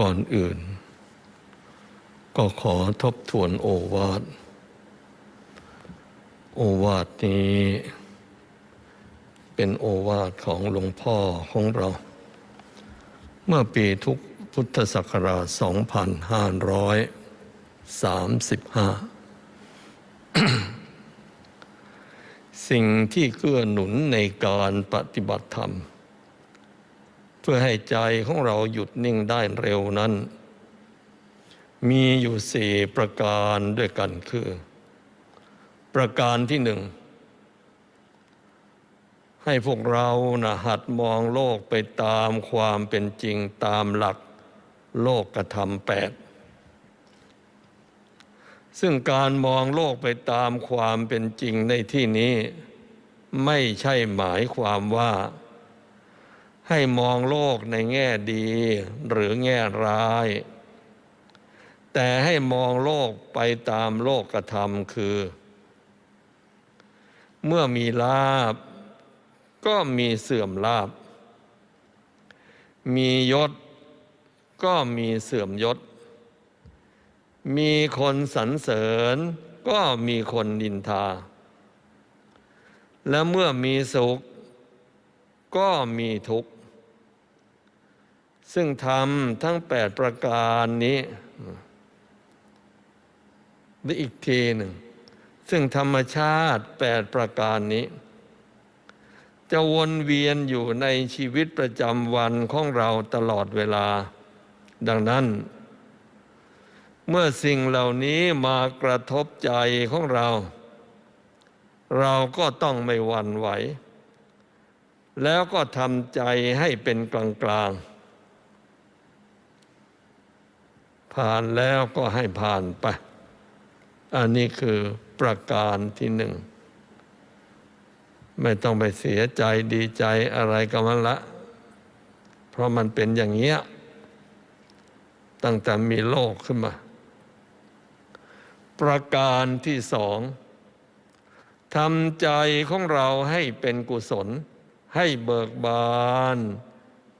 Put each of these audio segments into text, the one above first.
ก่อนอื่น ก็ขอทบทวนโอวาท โอวาทนี้ เป็นโอวาทของหลวงพ่อของเรา เมื่อปีทุกพุทธศักราช 2535 สิ่งที่เกื้อหนุนในการปฏิบัติธรรม พื่อให้ใจของเราหยุดนิ่งได้เร็วนั้น มีอยู่สี่ประการด้วยกันคือ ประการที่หนึ่ง ให้พวกเรานะหัดมองโลกไปตามความเป็นจริงตามหลักโลกกระทำแปดซึ่งการมองโลกไปตามความเป็นจริงในที่นี้ ไม่ใช่หมายความว่า ให้มองโลกในแง่ดีหรือแง่ร้าย แต่ให้มองโลกไปตามโลกกระทำคือ เมื่อมีลาบ ก็มีเสื่อมลาบ มียศ ก็มีเสื่อมยศ มีคนสรรเสริญ ก็มีคนนินทา และเมื่อมีสุขก็มีทุกข์ ซึ่งทำทั้งแปดประการนี้และอีกทีหนึ่ง ซึ่งธรรมชาติแปดประการนี้ จะวนเวียนอยู่ในชีวิตประจำวันของเราตลอดเวลา ดังนั้น เมื่อสิ่งเหล่านี้มากระทบใจของเรา เราก็ต้องไม่หวั่นไหว แล้วก็ทำใจให้เป็นกลางกลางๆ ผ่านแล้วก็ให้ผ่านไป อันนี้คือประการที่หนึ่ง ไม่ต้องไปเสียใจดีใจอะไรกับมันละ เพราะมันเป็นอย่างเงี้ย ตั้งแต่มีโลกขึ้นมา ประการที่สองทำใจของเราให้เป็นกุศล ให้เบิกบาน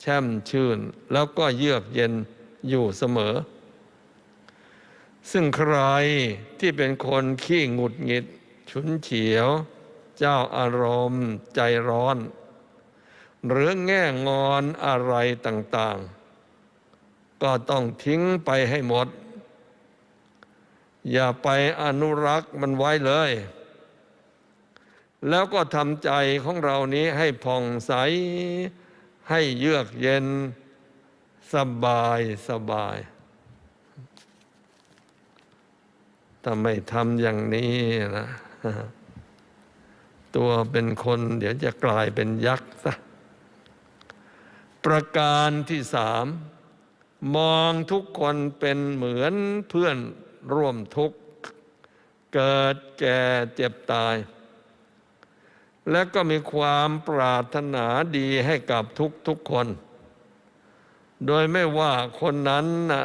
แช่มชื่น แล้วก็เยือกเย็นอยู่เสมอ ซึ่งใครที่เป็นคนขี้หงุดหงิด ฉุนเฉียว เจ้าอารมณ์ใจร้อน หรือแง่งอนอะไรต่างๆ ก็ต้องทิ้งไปให้หมด อย่าไปอนุรักษ์มันไว้เลย แล้วก็ทำใจของเรานี้ให้ผ่องใส ให้เยือกเย็น สบายสบาย ถ้าไม่ทำอย่างนี้นะตัวเป็นคน เดี๋ยวจะกลายเป็นยักษ์ซะประการที่สามมองทุกคนเป็นเหมือนเพื่อนร่วมทุกข์ เกิดแก่เจ็บตาย และก็มีความปรารถนาดีให้กับทุกทุกคน โดยไม่ว่าคนนั้นนะ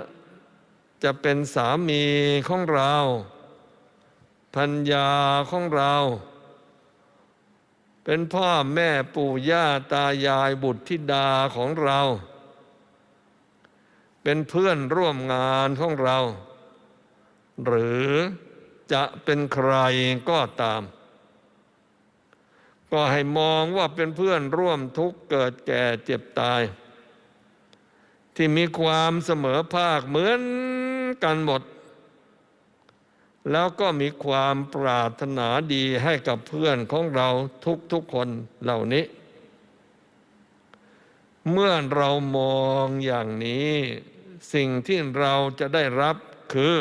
จะเป็นสามีของเราพัญญาของเรา เป็นพ่อแม่ปู่ย่าตายายบุตรธิดาของเรา เป็นเพื่อนร่วมงานของเรา หรือจะเป็นใครก็ตาม ก็ให้มองว่าเป็นเพื่อนร่วมทุกข์เกิดแก่เจ็บตาย ที่มีความเสมอภาคเหมือน กันหมด แล้วก็มีความปรารถนาดีให้กับเพื่อนของเราทุกๆคนเหล่านี้ เมื่อเรามองอย่างนี้ สิ่งที่เราจะได้รับคือ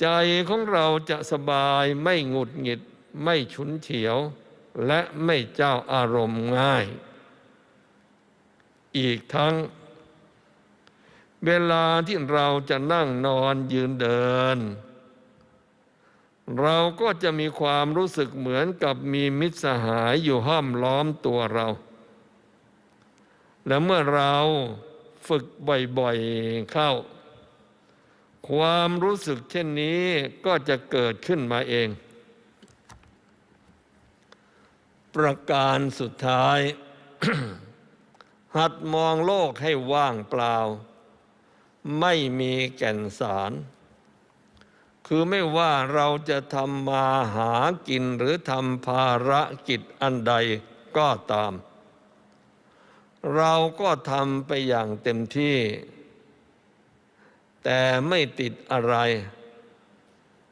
ใจของเราจะสบายไม่หงุดหงิด ไม่ฉุนเฉียว และไม่เจ้าอารมณ์ง่าย อีกทั้ง เวลาที่เราจะนั่งนอนยืนเดิน เราก็จะมีความรู้สึกเหมือนกับมีมิตรสหายอยู่ห้อมล้อมตัวเรา และเมื่อเราฝึกบ่อยๆเข้า ความรู้สึกเช่นนี้ก็จะเกิดขึ้นมาเอง ประการสุดท้าย หัดมองโลกให้ว่างเปล่า ไม่มีแก่นสาร คือไม่ว่าเราจะทำมาหากินหรือทำภารกิจอันใดก็ตาม เราก็ทำไปอย่างเต็มที่ แต่ไม่ติดอะไร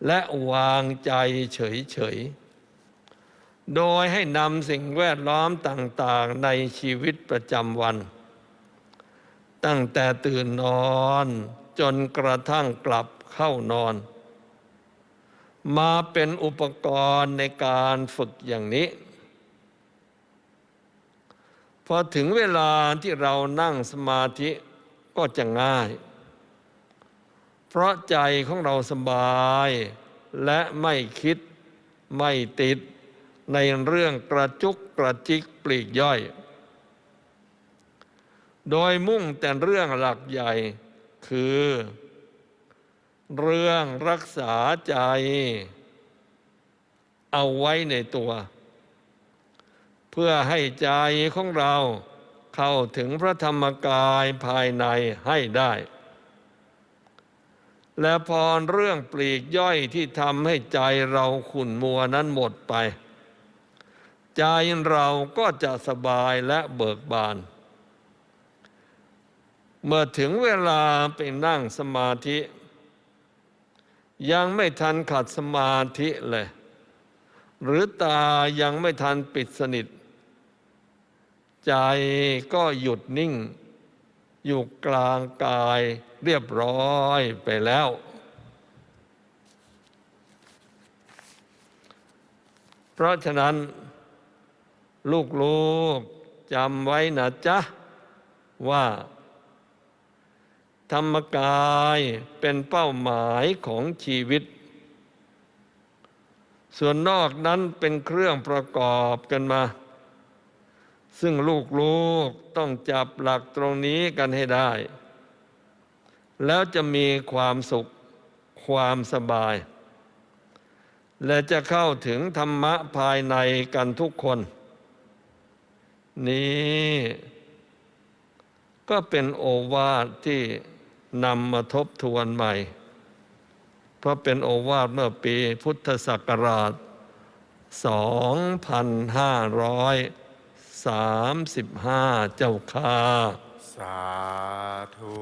และวางใจเฉยๆ โดยให้นำสิ่งแวดล้อมต่างๆในชีวิตประจำวัน ตั้งแต่ตื่นนอน จนกระทั่งกลับเข้านอน มาเป็นอุปกรณ์ในการฝึกอย่างนี้ พอถึงเวลาที่เรานั่งสมาธิก็จะง่าย เพราะใจของเราสบาย และไม่คิดไม่ติดในเรื่องกระจุกกระจิกปลีกย่อย โดยมุ่งแต่เรื่องหลักใหญ่คือ เรื่องรักษาใจ เอาไว้ในตัว เพื่อให้ใจของเราเข้าถึงพระธรรมกายภายในให้ได้ และพอเรื่องปลีกย่อยที่ทำให้ใจเราขุ่นมัวนั้นหมดไป ใจเราก็จะสบายและเบิกบาน เมื่อถึงเวลาไปนั่งสมาธิ ยังไม่ทันขัดสมาธิเลย หรือตายังไม่ทันปิดสนิท ใจก็หยุดนิ่ง อยู่กลางกายเรียบร้อยไปแล้ว เพราะฉะนั้น ลูกๆจำไว้นะจ๊ะว่า ธรรมกายเป็นเป้าหมายของชีวิต ส่วนนอกนั้นเป็นเครื่องประกอบกันมา ซึ่งลูกๆต้องจับหลักตรงนี้กันให้ได้ แล้วจะมีความสุขความสบาย และจะเข้าถึงธรรมะภายในกันทุกคน นี้ก็เป็นโอวาทที่ นำมาทบทวนใหม่ เพราะเป็นโอวาทเมื่อปีพุทธศักราช 2535 เจ้าค่าสาธุ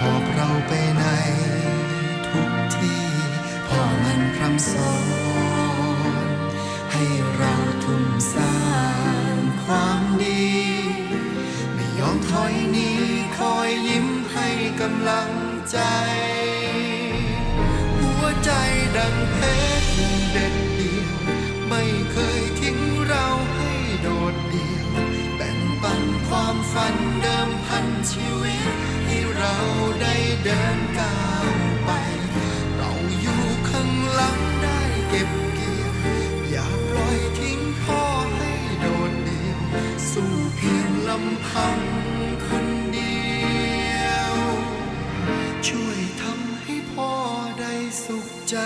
หอบเราไปไหนทุกที่ พ่อมันพร่ำสอน ให้เราทุ่มสร้างความดี ไม่ยอมถอยนี้คอยยิ้มให้กำลังใจ หัวใจดังเพชรเด็ดเดียว ไม่เคยทิ้งเราให้โดดเดี่ยว แบ่งปันความฝันเดิมพันชีวิต ให้เราได้เดินก้าวไป เราอยู่ข้างหลังได้เก็บเกี่ยว อย่าปล่อยทิ้งพ่อให้โดดเดี่ยว สู้เพียงลำพังคนเดียว ช่วยทำให้พ่อได้สุขใจ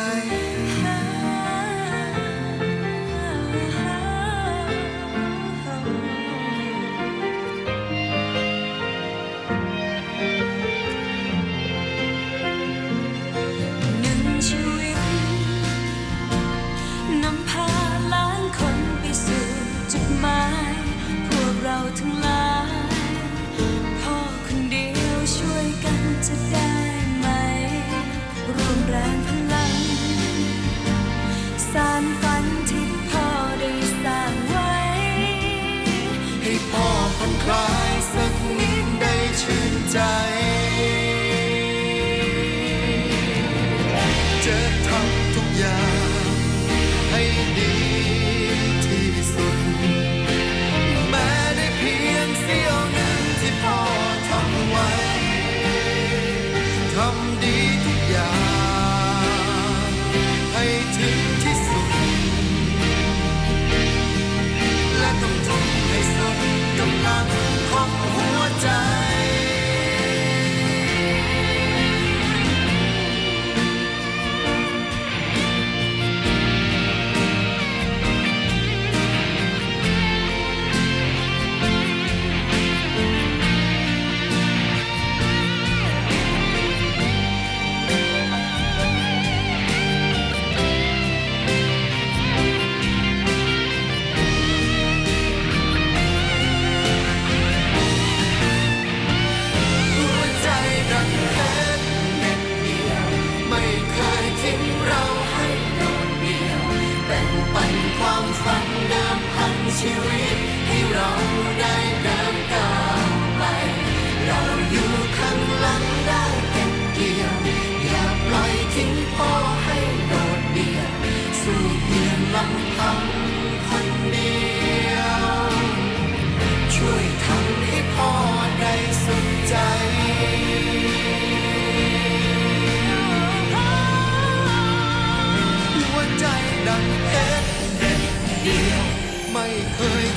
สารฝันที่พ่อได้สร้างไว้ ให้พ่อผ่อนคลายสักนิดได้ชื่นใจ จะทำทุกอย่างให้ดีที่สุด แม้ได้เพียงเสี้ยวหนึ่งที่พ่อทำไว้ ทำดีทุกอย่าง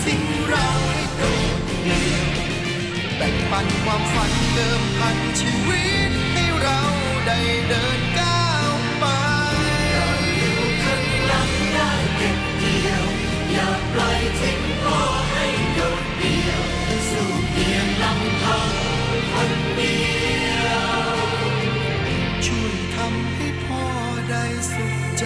สิ่งเราให้โดดเดี่ยวแบ่งปันความฝันเดิมพันชีวิตให้เราได้เดินก้าวไปเราอยู่ข้างหลังได้เก็บเดียว อย่าปล่อยทิ้งพ่อให้โดดเดี่ยว สู่เพียงลำพังคนเดียวช่วยทำให้พ่อได้สุขใจ